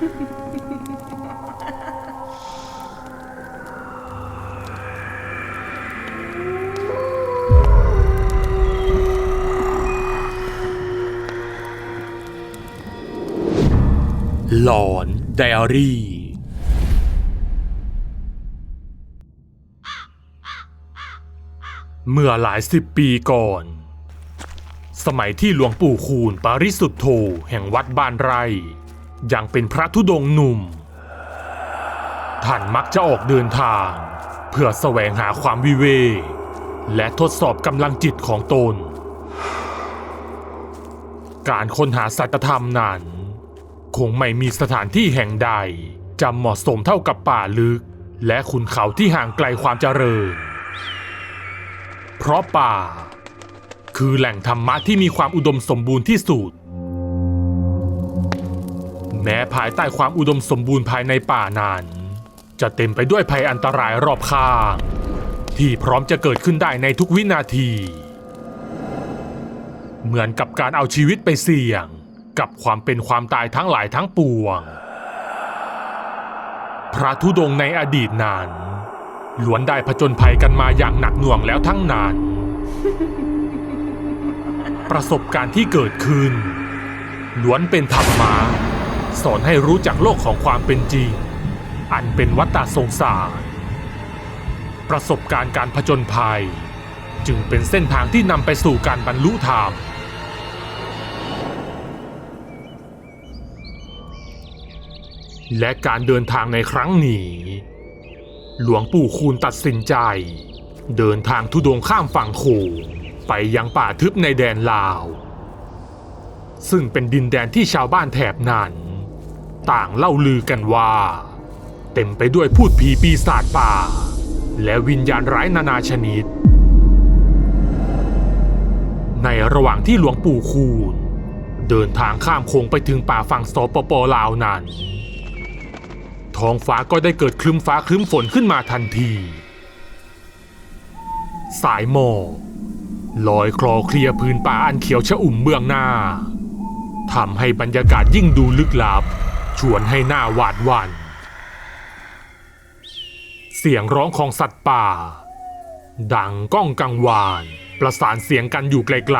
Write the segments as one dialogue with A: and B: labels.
A: หลอนไดอารี่ เมื่อหลายสิบปีก่อน สมัยที่หลวงปู่คูณปาริสุทธโธแห่งวัดบ้านไร่ ยังเป็นพระธุดงค์หนุ่ม ท่านมักจะออกเดินทาง เพื่อแสวงหาความวิเวกและทดสอบกำลังจิตของตน การค้นหาสัจธรรมนั้น คงไม่มีสถานที่แห่งใดจะเหมาะสมเท่ากับป่าลึก และขุนเขาที่ห่างไกลความเจริญ เพราะป่า คือแหล่งธรรมะที่มีความอุดมสมบูรณ์ที่สุด แม้ภายใต้ความอุดมสมบูรณ์ภายในป่านั้น จะเต็มไปด้วยภัยอันตรายรอบข้าง ที่พร้อมจะเกิดขึ้นได้ในทุกวินาที เหมือนกับการเอาชีวิตไปเสี่ยง กับความเป็นความตายทั้งหลายทั้งปวง พระธุดงค์ในอดีตนั้นล้วนได้ผจญภัยกันมาอย่างหนักหน่วงแล้วทั้งนั้น ประสบการณ์ที่เกิดขึ้นล้วนเป็นธรรมะ สอนให้รู้จักโลกของความเป็นจริง อันเป็นวัฏฏะสงสาร ประสบการณ์การผจญภัย จึงเป็นเส้นทางที่นำไปสู่การบรรลุธรรมและการเดินทางในครั้งนี้ หลวงปู่คูณตัดสินใจ เดินทางทุดงข้ามฝั่งโขงไปยังป่าทึบในแดนลาว ซึ่งเป็นดินแดนที่ชาวบ้านแถบนั้น ต่างเล่าลือกันว่า เต็มไปด้วยพูดผีปีศาจป่า และวิญญาณร้ายนานาชนิด ในระหว่างที่หลวงปู่คูณ เดินทางข้ามโขงไปถึงป่าฝั่งสปปลาวนั้นท้องฟ้าก็ได้เกิดคลึ้มฟ้าคลึ้มฝนขึ้นมาทันที สายหมอกลอยคลอเคลียพื้นป่าอันเขียวชะอุ่มเบื้องหน้าทำให้บรรยากาศยิ่งดูลึกลับ ชวนให้หน้าหวาดหวัน่นเสียงร้องของสัตว์ป่า ดังก้องกังวาน ประสานเสียงกันอยู่ไกล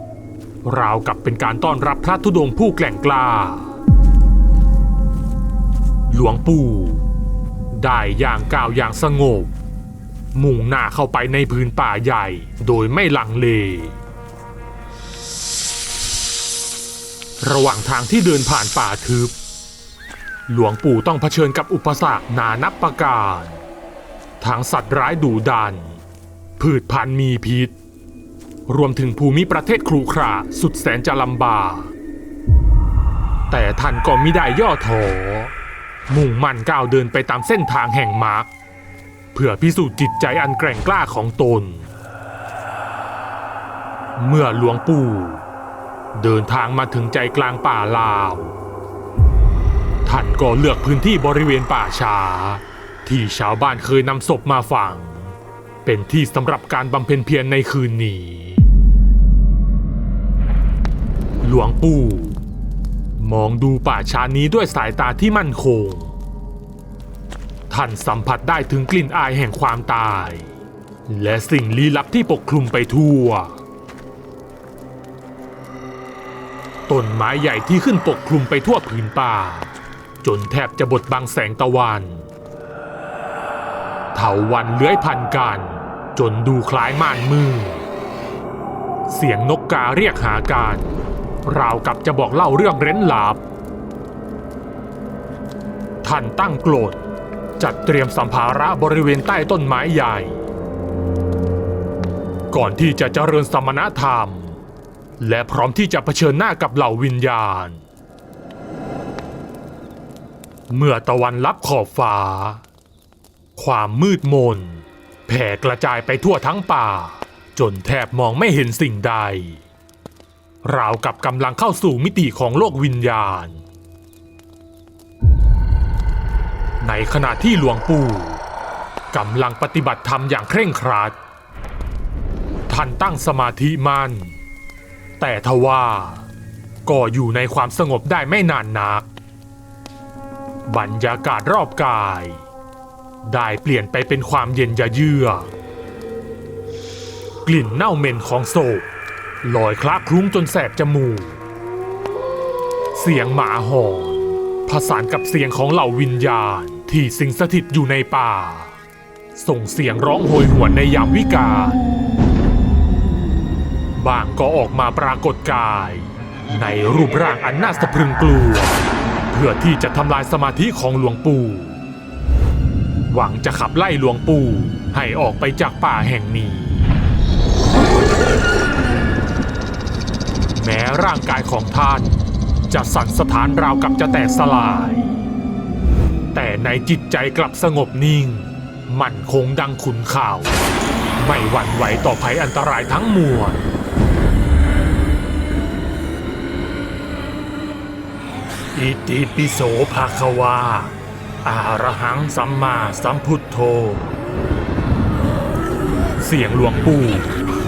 A: ๆ ราวกับเป็นการต้อนรับพระธุดงค์ผู้แกล่งกล้า หลวงปู่ได้อย่างก้าวอย่างสงบ มุ่งหน้าเข้าไปในพื้นป่าใหญ่โดยไม่ลังเล ระหว่างทางที่เดินผ่านป่าทึบ หลวงปู่ต้องเผชิญกับอุปสรรคนานับประการทั้งสัตว์ร้ายดุดัน พืชพันธุ์มีพิษ รวมถึงภูมิประเทศครุขระสุดแสนจะลำบาก แต่ท่านก็มิได้ย่อท้อ มุ่งมั่นก้าวเดินไปตามเส้นทางแห่งมรรคเพื่อพิสูจน์จิตใจอันแกร่งกล้าของตน เมื่อหลวงปู่ เดินทางมาถึงใจกลางป่าลาว ท่านก็เลือกพื้นที่บริเวณป่าช้า ที่ชาวบ้านเคยนำศพมาฝัง เป็นที่สำหรับการบำเพ็ญเพียรในคืนนี้ หลวงปู่ มองดูป่าช้านี้ด้วยสายตาที่มั่นคง ท่านสัมผัสได้ถึงกลิ่นอายแห่งความตาย และสิ่งลี้ลับที่ปกคลุมไปทั่วต้นไม้ใหญ่ที่ขึ้นปกคลุมไปทั่วผืนป่า จนแทบจะบดบังแสงตะวันเถาวันเลื้อยพันกัน จนดูคล้ายม่านมืดเสียงนกกาเรียกหากันราวกับจะบอกเล่าเรื่องเร้นลับท่านตั้งโกรธจัดเตรียมสัมภาระบริเวณใต้ต้นไม้ใหญ่ ก่อนที่จะเจริญสมณธรรม และพร้อมที่จะเผชิญหน้ากับเหล่าวิญญาณ เมื่อตะวันลับขอบฟ้า ความมืดมน แผ่กระจายไปทั่วทั้งป่า จนแทบมองไม่เห็นสิ่งใด ราวกับกำลังเข้าสู่มิติของโลกวิญญาณ ในขณะที่หลวงปู่กำลังปฏิบัติธรรมอย่างเคร่งครัด ท่านตั้งสมาธิมัน่นแต่ทว่าก็อยู่ในความสงบได้ไม่นานนัก บรรยากาศรอบกาย ได้เปลี่ยนไปเป็นความเย็นยะเยือกกลิ่นเน่าเหม็นของศพลอยคละคลุ้งจนแสบจมูก เสียงหมาหอนผสานกับเสียงของเหล่าวิญญาณที่สิงสถิตอยู่ในป่า ส่งเสียงร้องโหยหวนในยามวิกาลบางก็ออกมาปรากฏกาย ในรูปร่างอันน่าสะพรึงกลัว พื่อที่จะทำลายสมาธิของหลวงปู่ หวังจะขับไล่หลวงปู่ให้ออกไปจากป่าแห่งนี้ แม้ร่างกายของท่านจะสั่นสถานราวกับจะแตกสลาย แต่ในจิตใจกลับสงบนิ่ง มั่นคงดังขุนข่าว ไม่หวั่นไหวต่อภัยอันตรายทั้งมวล อิติปิโสภาควา อาระหังสัมมาสัมพุทโธ เสียงหลวงปู่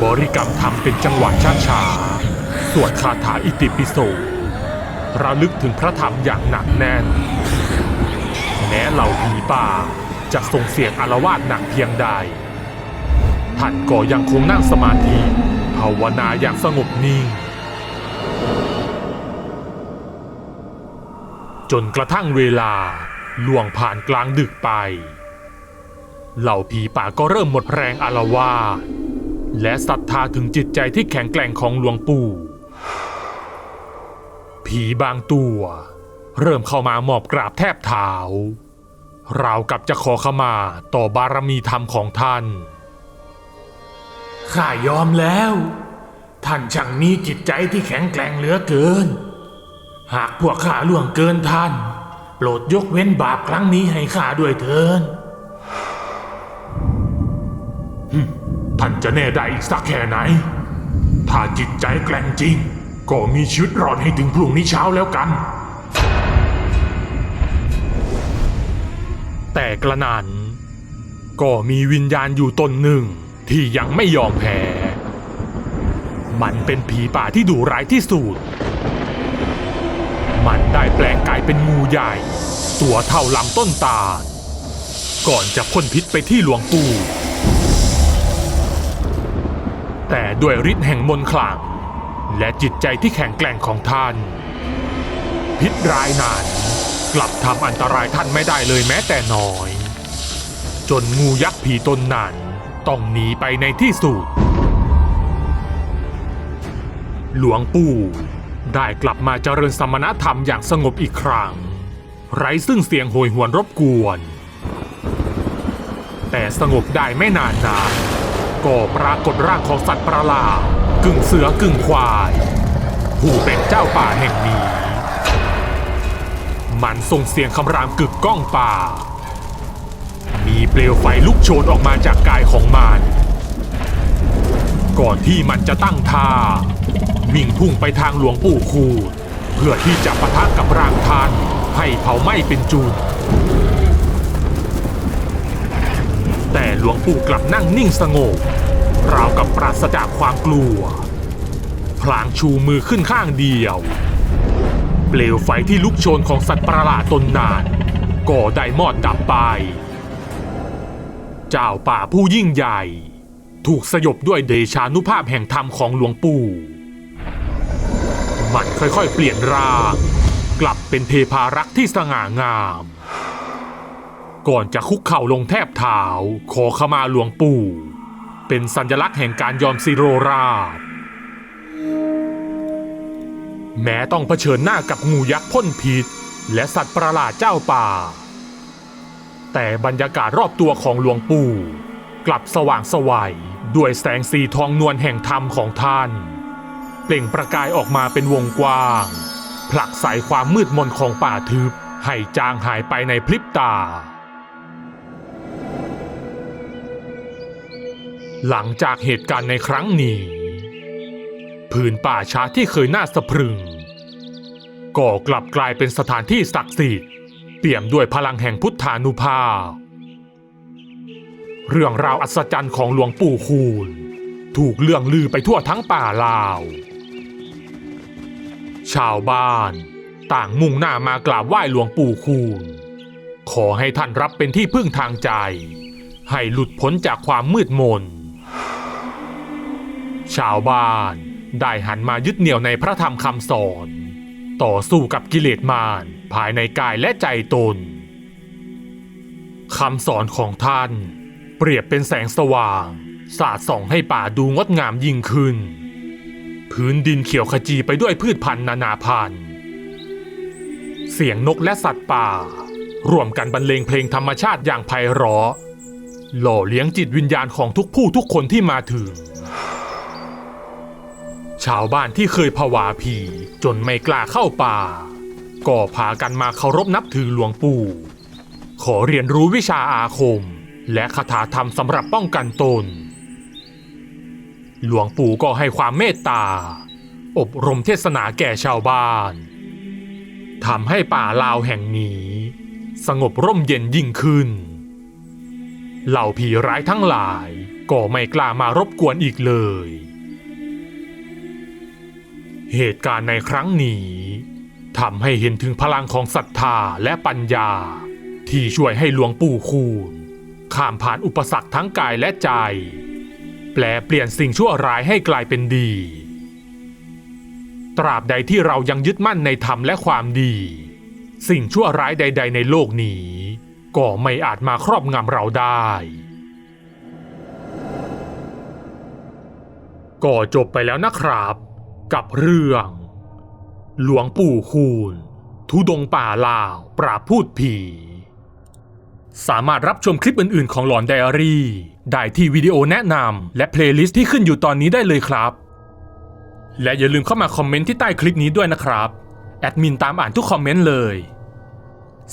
A: บริกรรมทำเป็นจังหวะช้าๆสวดคาถาอิติปิโสระลึกถึงพระธรรมอย่างหนักแน่น แม้เหล่าผีป่าจะส่งเสียงอารวาสหนักเพียงใด ท่านก็ยังคงนั่งสมาธิภาวนาอย่างสงบนิ่ง จนกระทั่งเวลาล่วงผ่านกลางดึกไป เหล่าผีป่าก็เริ่มหมดแรงอารวาสและศรัทธาถึงจิตใจที่แข็งแกร่งของหลวงปู่ ผีบางตัว เริ่มเข้ามาหมอบกราบแทบเท้า ราวกับจะขอขมาต่อบารมีธรรมของท่าน ข้ายอมแล้ว ท่านช่างมีจิตใจที่แข็งแกร่งเหลือเกิน หากพวกข้าล่วงเกินท่าน โปรดยกเว้นบาปครั้งนี้ให้ข้าด้วยเถินท่านจะแน่ได้อีกสักแค่ไหน ถ้าจิตใจแกร่งจริง ก็มีชีวิตรอดให้ถึงพรุ่งนี้เช้าแล้วกัน แต่กระนั้นก็มีวิญญาณอยู่ตนหนึ่งที่ยังไม่ยอมแพ้ มันเป็นผีป่าที่ดุร้ายที่สุด มันได้แปลงกายเป็นงูใหญ่ ตัวเท่าลำต้นตาล ก่อนจะพ่นพิษไปที่หลวงปู่ แต่ด้วยฤทธิ์แห่งมนต์ขลัง และจิตใจที่แข็งแกร่งของท่าน พิษร้ายนั้นกลับทำอันตรายท่านไม่ได้เลยแม้แต่น้อย จนงูยักษ์ผีตนนั้นต้องหนีไปในที่สุด หลวงปู่ ได้กลับมาเจริญสมณธรรมอย่างสงบอีกครั้ง ไร้ซึ่งเสียงโหยหวนรบกวน แต่สงบได้ไม่นานนะก็ปรากฏร่างของสัตว์ประหลาดกึ่งเสือกึ่งควาย ผู้เป็นเจ้าป่าแห่งนี้ มันส่งเสียงคำรามกึกก้องป่า มีเปลวไฟลุกโชนออกมาจากกายของมัน ก่อนที่มันจะตั้งท่า วิ่งพุ่งไปทางหลวงปู่คู เพื่อที่จะปะทะกับร่างท่านให้เผาไหม้เป็นจุนแต่หลวงปู่กลับนั่งนิ่งสงบราวกับปราศจากความกลัว พลางชูมือขึ้นข้างเดียว เปลวไฟที่ลุกโชนของสัตว์ประหลาดตนนานก็ได้มอดดับไป เจ้าป่าผู้ยิ่งใหญ่ ถูกสยบด้วยเดชานุภาพแห่งธรรมของหลวงปู่ มันค่อยๆ เปลี่ยนร่าง กลับเป็นเทพารักษ์ที่สง่างาม ก่อนจะคุกเข่าลงแทบเท้าขอขมาหลวงปู่ เป็นสัญลักษณ์แห่งการยอมซิโรราชแม้ต้องเผชิญหน้ากับงูยักษ์พ่นพิษ และสัตว์ประหลาดเจ้าป่า แต่บรรยากาศรอบตัวของหลวงปู่ กลับสว่างสวัยด้วยแสงสีทองนวลแห่งธรรมของท่าน เปล่งประกายออกมาเป็นวงกว้าง ผลักใสความมืดมนของป่าทึบให้จางหายไปในพริบตา หลังจากเหตุการณ์ในครั้งนี้ผืนป่าช้าที่เคยน่าสะพรึง ก็กลับกลายเป็นสถานที่ศักดิ์สิทธิ์เปี่ยมด้วยพลังแห่งพุทธานุภาพ เรื่องราวอัศจรรย์ของหลวงปู่คูณ ถูกเลื่องลือไปทั่วทั้งป่าลาว ชาวบ้าน ต่างมุ่งหน้ามากราบไหว้หลวงปู่คูณ ขอให้ท่านรับเป็นที่พึ่งทางใจ ให้หลุดพ้นจากความมืดมน ชาวบ้านได้หันมายึดเหนี่ยวในพระธรรมคำสอน ต่อสู้กับกิเลสมารภายในกายและใจตนคำสอนของท่าน เปรียบเป็นแสงสว่าง สาดส่องให้ป่าดูงดงามยิ่งขึ้น พื้นดินเขียวขจีไปด้วยพืชพันธุ์นานาพันธุ์ เสียงนกและสัตว์ป่า รวมกันบรรเลงเพลงธรรมชาติอย่างไพเราะ หล่อเลี้ยงจิตวิญญาณของทุกผู้ทุกคนที่มาถึง ชาวบ้านที่เคยผวาผีจนไม่กล้าเข้าป่า ก็พากันมาเคารพนับถือหลวงปู่ ขอเรียนรู้วิชาอาคม และคาถาธรรมสำหรับป้องกันตน หลวงปู่ก็ให้ความเมตตา อบรมเทศนาแก่ชาวบ้านทำให้ป่าลาวแห่งนี้ สงบร่มเย็นยิ่งขึ้น เหล่าผีร้ายทั้งหลายก็ไม่กล้ามารบกวนอีกเลย เหตุการณ์ในครั้งนี้ทำให้เห็นถึงพลังของศรัทธาและปัญญา ที่ช่วยให้หลวงปู่คูณข้ามผ่านอุปสรรคทั้งกายและใจ แปลเปลี่ยนสิ่งชั่วร้ายให้กลายเป็นดี ตราบใดที่เรายังยึดมั่นในธรรมและความดี สิ่งชั่วร้ายใด ๆ ในโลกนี้ ก็ไม่อาจมาครอบงำเราได้ก็จบไปแล้วนะครับ กับเรื่อง หลวงปู่คูณทุดงป่าลาว ปราบพูดผี สามารถรับชมคลิปอื่นๆของหลอนไดอารี่ ได้ที่วิดีโอแนะนำและเพลย์ลิสต์ที่ขึ้นอยู่ตอนนี้ได้เลยครับ และอย่าลืมเข้ามาคอมเมนต์ที่ใต้คลิปนี้ด้วยนะครับ แอดมินตามอ่านทุกคอมเมนต์เลย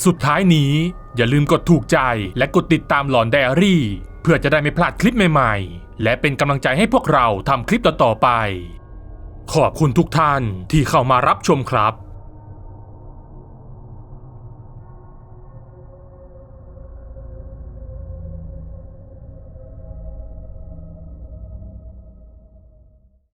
A: สุดท้ายนี้อย่าลืมกดถูกใจและกดติดตามหลอนไดอารี่ เพื่อจะได้ไม่พลาดคลิปใหม่ๆ และเป็นกำลังใจให้พวกเราทำคลิปต่อๆไป ขอบคุณทุกท่านที่เข้ามารับชมครับ